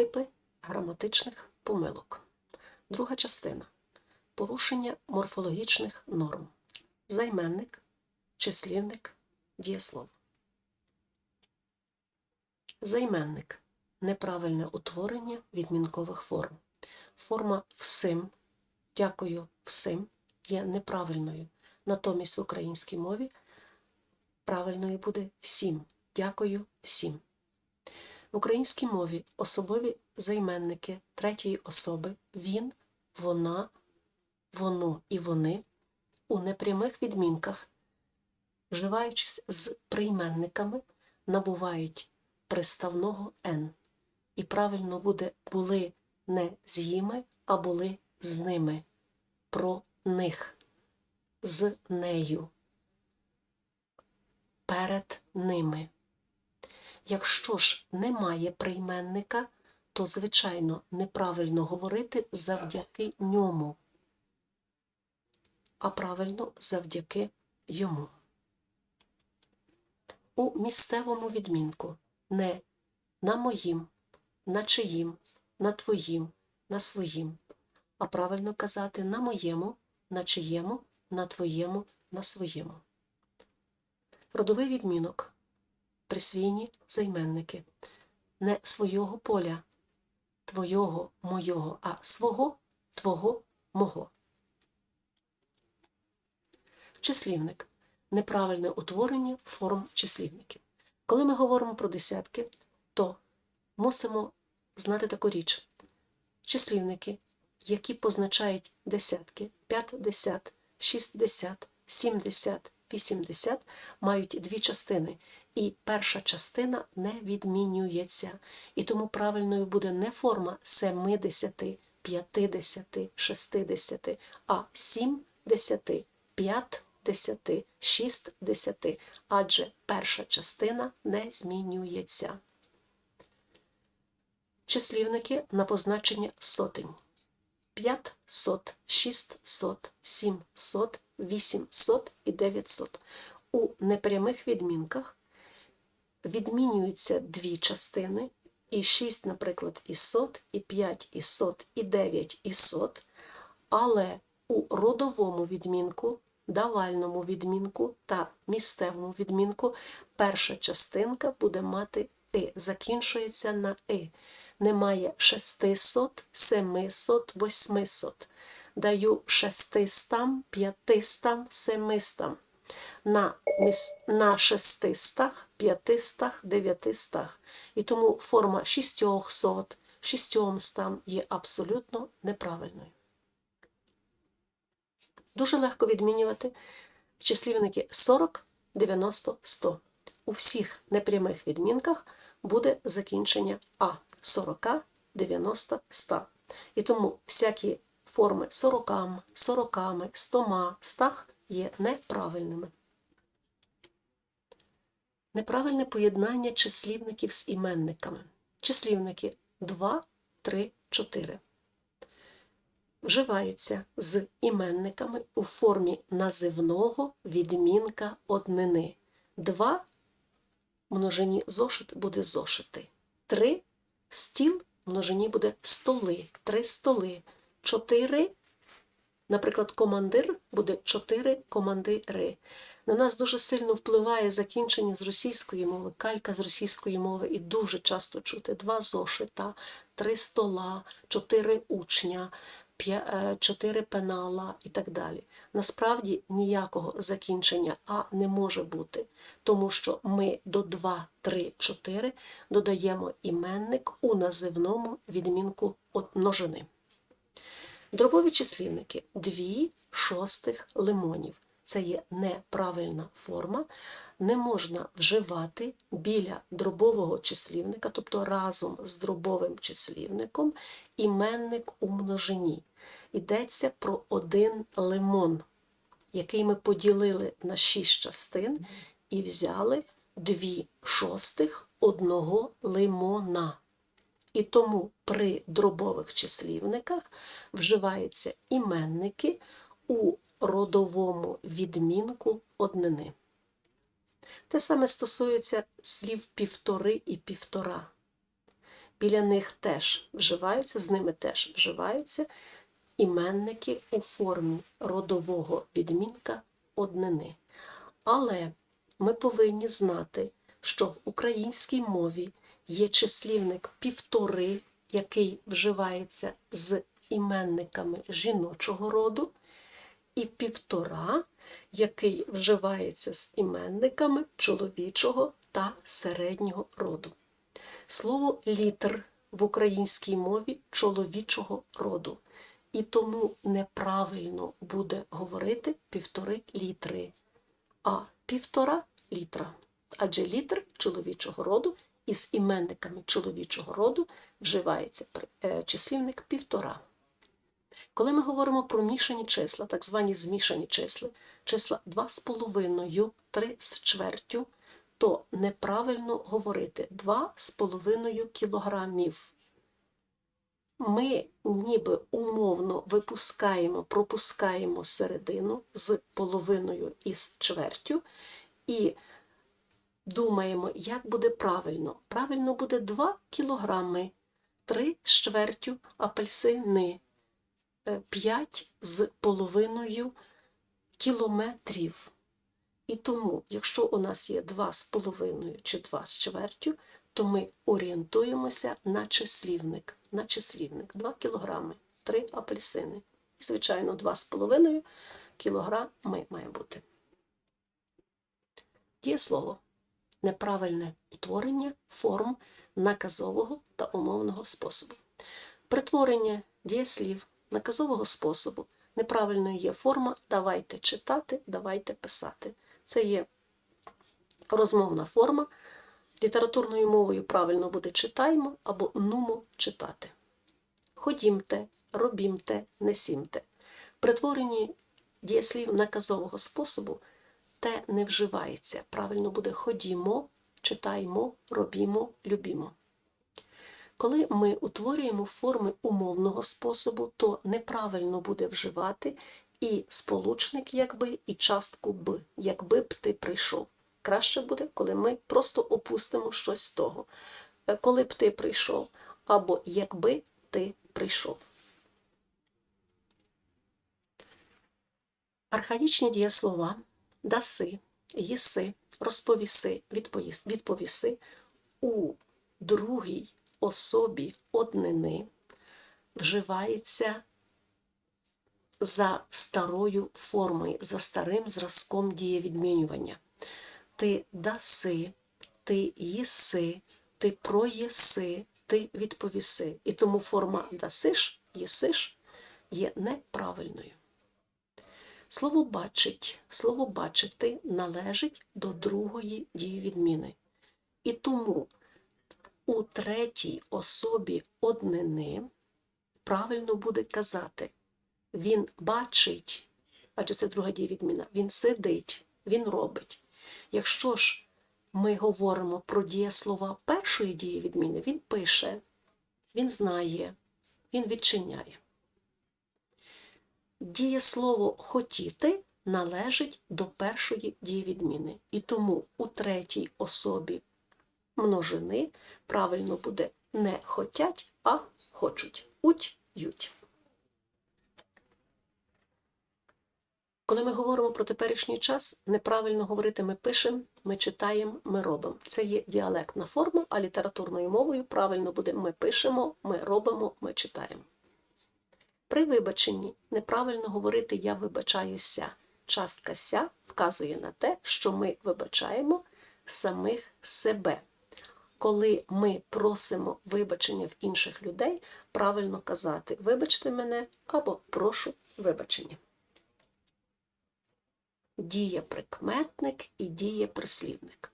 Типи граматичних помилок. Друга частина. Порушення морфологічних норм. Займенник, числівник, дієслово. Займенник неправильне утворення відмінкових форм. Форма всім, дякую всім є неправильною. Натомість в українській мові правильною буде всім. Дякую всім. В українській мові особові займенники третьої особи він, вона, воно і вони у непрямих відмінках, вживаючись з прийменниками, набувають приставного «н». І правильно буде були не з їми, а були з ними, про них, з нею, перед ними. Якщо ж немає прийменника, то, звичайно, неправильно говорити завдяки ньому, а правильно завдяки йому. У місцевому відмінку не на моїм, на чиїм, на твоїм, на своїм, а правильно казати на моєму, на чиєму, на твоєму, на своєму. Родовий відмінок присвійні займенники. Не свого поля, твого, мойого, а свого, твого, мого. Числівник неправильне утворення форм числівників. Коли ми говоримо про десятки, то мусимо знати таку річ. Числівники, які позначають десятки, 50, 60, 70, 80, мають дві частини і перша частина не відмінюється. І тому правильною буде не форма 70, 50, 60, а 70, 50, 60, адже перша частина не змінюється. Числівники на позначення сотень. 500, 600, 700, 800 і 900. У непрямих відмінках відмінюються дві частини, і 6, наприклад, і сот, і 5 і сот, і 9 і сот, але у родовому відмінку, давальному відмінку та місцевому відмінку перша частинка буде мати «и», закінчується на «и». Немає 600, 700, 800. Даю 600, 500, 700 на на 600, 500, 900. І тому форма 600, 600 є абсолютно неправильною. Дуже легко відмінювати числівники 40, 90, 100. У всіх непрямих відмінках буде закінчення А 40, 90, 100. І тому всякі форми 40, 40, 100, 100 є неправильними. Неправильне поєднання числівників з іменниками. Числівники 2, 3, 4. Вживаються з іменниками у формі називного відмінка однини. 2 множині зошит буде зошити. 3 стіл множині буде столи, 3 столи. 4 Наприклад, командир буде 4 командири. На нас дуже сильно впливає закінчення з російської мови, калька з російської мови, і дуже часто чути два зошита, три стола, чотири учня, е, чотири пенала і так далі. Насправді ніякого закінчення А не може бути, тому що ми до 2, 3, 4 додаємо іменник у називному відмінку множини. Дробові числівники дві шостих лимонів. Це є неправильна форма. Не можна вживати біля дробового числівника, тобто разом з дробовим числівником, іменник у множині. Йдеться про один лимон, який ми поділили на шість частин і взяли дві шостих одного лимона. І тому при дробових числівниках вживаються іменники у родовому відмінку однини. Те саме стосується слів півтори і півтора. біля них теж вживаються, з ними теж вживаються іменники у формі родового відмінка однини. Але ми повинні знати, що в українській мові є числівник півтори, який вживається з іменниками жіночого роду, і півтора, який вживається з іменниками чоловічого та середнього роду. Слово літер в українській мові чоловічого роду. І тому неправильно буде говорити півтори літри, а півтора літра. Адже літр чоловічого роду із іменниками чоловічого роду вживається е, числівник півтора. Коли ми говоримо про мішані числа, так звані змішані числа, числа 2,5, 3 з чвертю, то неправильно говорити 2,5 кілограмів. Ми ніби умовно випускаємо, пропускаємо середину з половиною і з чвертю і думаємо, як буде правильно. Правильно буде 2 кілограми, 3 з чвертю апельсини, 5 з половиною кілометрів. І тому, якщо у нас є 2,5 чи 2 з чвертю, то ми орієнтуємося на числівник. На числівник 2 кг, 3 апельсини. І, звичайно, 2,5 кг має бути. Дієслово неправильне утворення форм наказового та умовного способу. Притворення дієслів наказового способу неправильною є форма давайте читати, давайте писати. Це є розмовна форма. Літературною мовою правильно буде читаємо або нумо читати. Ходімте, робімте, несімте. Притворенні дієслів наказового способу те не вживається. Правильно буде ходімо, читаймо, робімо, любімо. Коли ми утворюємо форми умовного способу, то неправильно буде вживати і сполучник, якби, і частку б, якби б ти прийшов. Краще буде, коли ми просто опустимо щось з того. Е, коли б ти прийшов, або якби ти прийшов. Архаїчні дієслова даси, їси, розповіси, відповіси у другій особі однини вживається за старою формою, за старим зразком дієвідмінювання. Ти даси, ти їси, ти проїси, ти відповіси. І тому форма дасиш, їсиш є неправильною. Слово бачить, слово бачити належить до другої дієвідміни. І тому у третій особі однини правильно буде казати, він бачить, адже це друга дієвідміна, він сидить, він робить. Якщо ж ми говоримо про дієслова першої дієвідміни, він пише, він знає, він відчиняє. Дієслово хотіти належить до першої дієвідміни. І тому у третій особі множини правильно буде не хотять, а хочуть. Уть ють. Коли ми говоримо про теперішній час, неправильно говорити ми пишемо, ми читаємо, ми робимо. Це є діалектна форма, а літературною мовою правильно буде ми пишемо, ми робимо, ми читаємо. При вибаченні неправильно говорити Я вибачаюся. Частка ся вказує на те, що ми вибачаємо самих себе. Коли ми просимо вибачення в інших людей, правильно казати Вибачте мене або прошу вибачення. Дієприкметник і дієприслівник.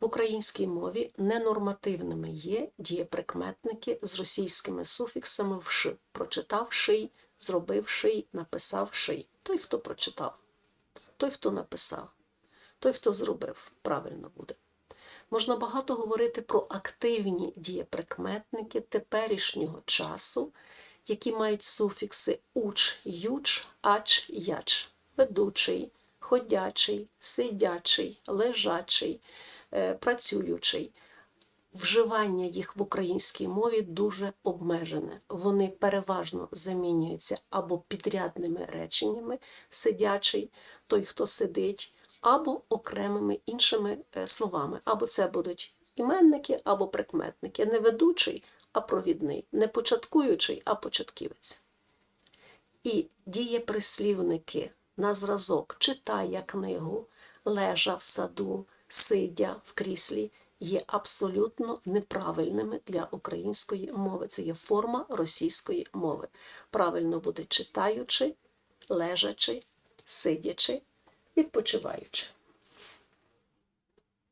В українській мові ненормативними є дієприкметники з російськими суфіксами вши. Прочитав ший, зробив ший, написав ший. Той, хто прочитав, той, хто написав, той, хто зробив, правильно буде. Можна багато говорити про активні дієприкметники теперішнього часу, які мають суфікси уч, юч, ач, яч, ведучий, ходячий, сидячий, лежачий, працюючий. вживання їх в українській мові дуже обмежене. Вони переважно замінюються або підрядними реченнями сидячий, той, хто сидить, або окремими іншими е, словами. Або це будуть іменники, або прикметники. Не ведучий, а провідний, не початкуючий, а початківець. І дієприслівники на зразок читає книгу, лежа в саду, сидя в кріслі є абсолютно неправильними для української мови. Це є форма російської мови. Правильно буде читаючи, лежачи, сидячи, відпочиваючи.